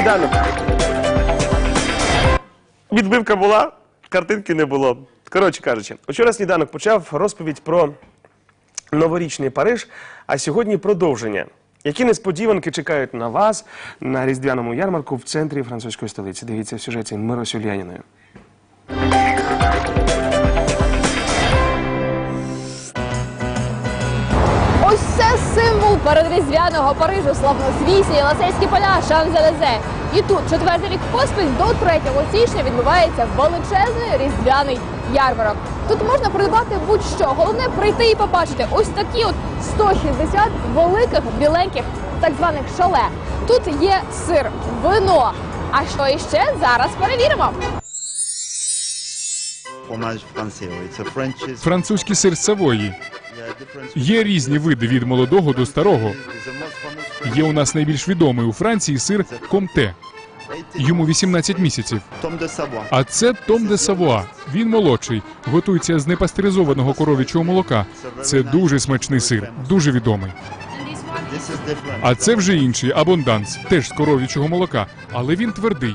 сніданок. Відбивка була, картинки не було. Коротше кажучи, вчора сніданок почав розповідь про новорічний Париж, а сьогодні продовження. Які несподіванки чекають на вас на різдвяному ярмарку в центрі французької столиці? Дивіться в сюжеті Миросю передріздвяного Парижу, славнозвісні Єлисейські поля Шан-Зелезе. І тут четвертий рік поспіль до 3 січня відбувається величезний різдвяний ярмарок. Тут можна придбати будь-що. Головне прийти і побачити ось такі от 160 великих біленьких так званих шале. Тут є сир, вино. А що іще зараз перевіримо. Французький сир Савої. Є різні види від молодого до старого. Є у нас найбільш відомий у Франції сир Комте. Йому 18 місяців. А це Том де Савуа. Він молодший, готується з непастеризованого коров'ячого молока. Це дуже смачний сир, дуже відомий. А це вже інший абонданс, теж з коров'ячого молока, але він твердий.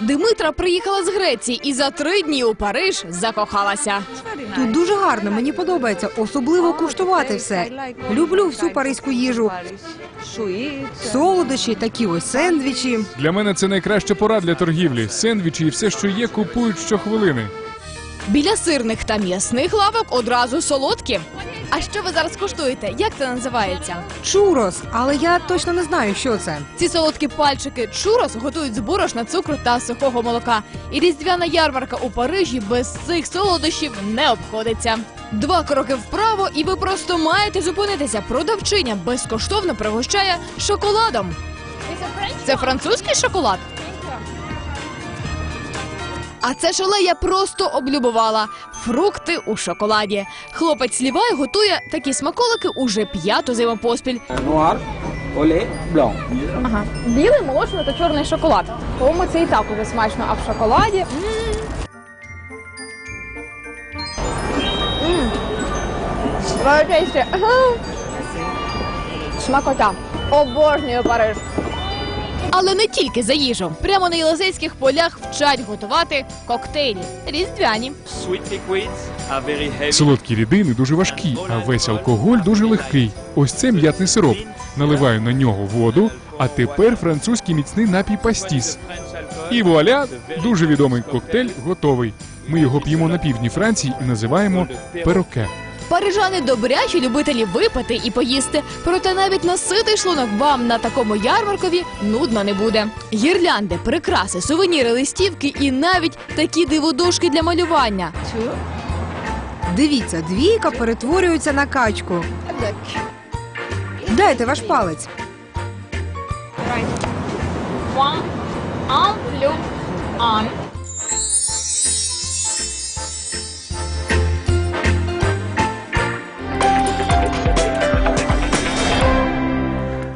Димитра приїхала з Греції і за три дні у Париж закохалася. Тут дуже гарно, мені подобається, особливо куштувати все. Люблю всю паризьку їжу. Солодощі, такі ось сендвічі. Для мене це найкраща пора для торгівлі. Сендвічі і все, що є, купують щохвилини. Біля сирних та м'ясних лавок одразу солодкі. А що ви зараз куштуєте? Як це називається? Чурос, але я точно не знаю, що це. Ці солодкі пальчики чурос готують з борошна, цукру та сухого молока. І різдвяна ярмарка у Парижі без цих солодощів не обходиться. Два кроки вправо, і ви просто маєте зупинитися. Продавчиня безкоштовно пригощає шоколадом. Це французький шоколад. А це шале я просто облюбувала. Фрукти у шоколаді. Хлопець Лівай готує такі смаколики уже п'яту зиму поспіль. noir au lait. Ага. Білий, молочний та чорний шоколад. По-моєму, це і так уже смачно, а в шоколаді. м. М. Ага. Смакота. Обожнюю Париж. Але не тільки за їжу. Прямо на Єлисейських полях вчать готувати коктейлі різдвяні. Солодкі рідини дуже важкі, а весь алкоголь дуже легкий. Ось це м'ятний сироп. Наливаю на нього воду, а тепер французький міцний напій пастіс. І вуаля, дуже відомий коктейль готовий. Ми його п'ємо на півдні Франції і називаємо пероке. Парижани добрячі любителі випити і поїсти. Проте навіть наситий шлунок вам на такому ярмаркові нудно не буде. Гірлянди, прикраси, сувеніри, листівки і навіть такі диводошки для малювання. Дивіться, двійка перетворюється на качку. Дайте ваш палець. One, on,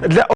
Для